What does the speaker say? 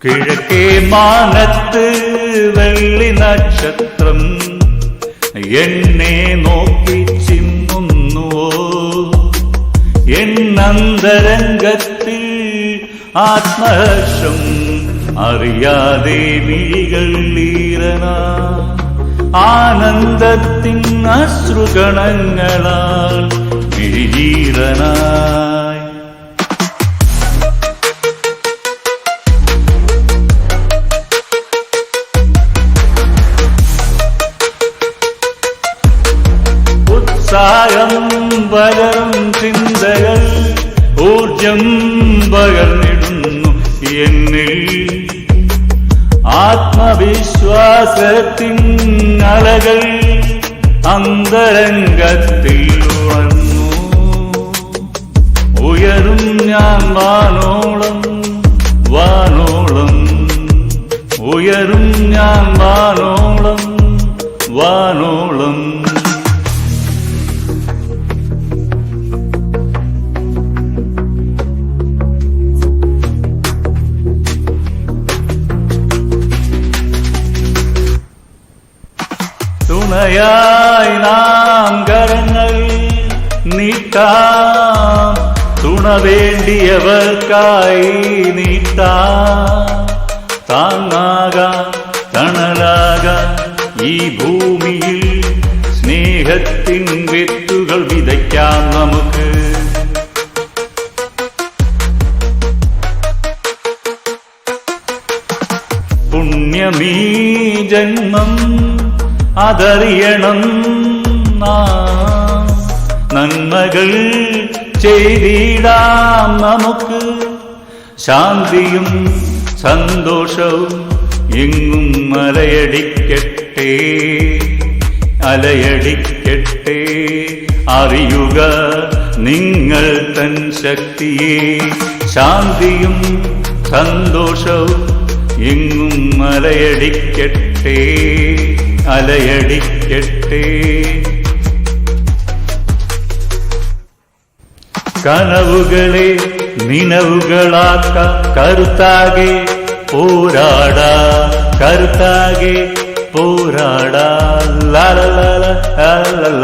കിഴക്കേ മാനത്ത് വെള്ളി നക്ഷത്രം എന്നെ നോക്കി ചിമ്മുന്നുവോ എന്നന്തരംഗത്തിൽ ആത്മഹർഷം അറിയാതെ മിഴികൾ ഈറന ആനന്ദത്തിൻ അശ്രുഗണങ്ങളാൽ മിഴിയീറനായി ഉത്സാഹം പകരും ചിന്തകൾ ഊർജം പകർന്നിടുന്നു എന്നിൽ ആത്മവിശ്വാസത്തിൻ അലകൾ അന്തരംഗത്തിൽ ഉണർന്നു ഉയരും ഞാൻ വാനോളം തുണയായി നാം കരങ്ങൾ നീട്ടാം. തുണ വേണ്ടിയവർക്കായി നീട്ടാം. താങ്ങാകാം തണലാകാം. ഈ ഭൂമിയിൽ സ്നേഹത്തിൻ വിത്തുകൾ വിതയ്ക്കാം നമുക്ക്. പുണ്യമീ ജന്മം അതറിയണം. നന്മകൾ ചെയ്തിടാം നമുക്ക്. ശാന്തിയും സന്തോഷവും എങ്ങും അലയടിക്കട്ടെ. അലയടിക്കട്ടെ. അറിയുക നിങ്ങൾ തൻ ശക്തിയെ. ശാന്തിയും സന്തോഷവും എങ്ങും അലയടിക്കട്ടെ. അലയടിക്കട്ടെ കനവുകളെ നിലവുകളാക്ക കരുത്താകെ പോരാടാ കരുത്താകെ പോരാടാ ലാല ലാല ലാല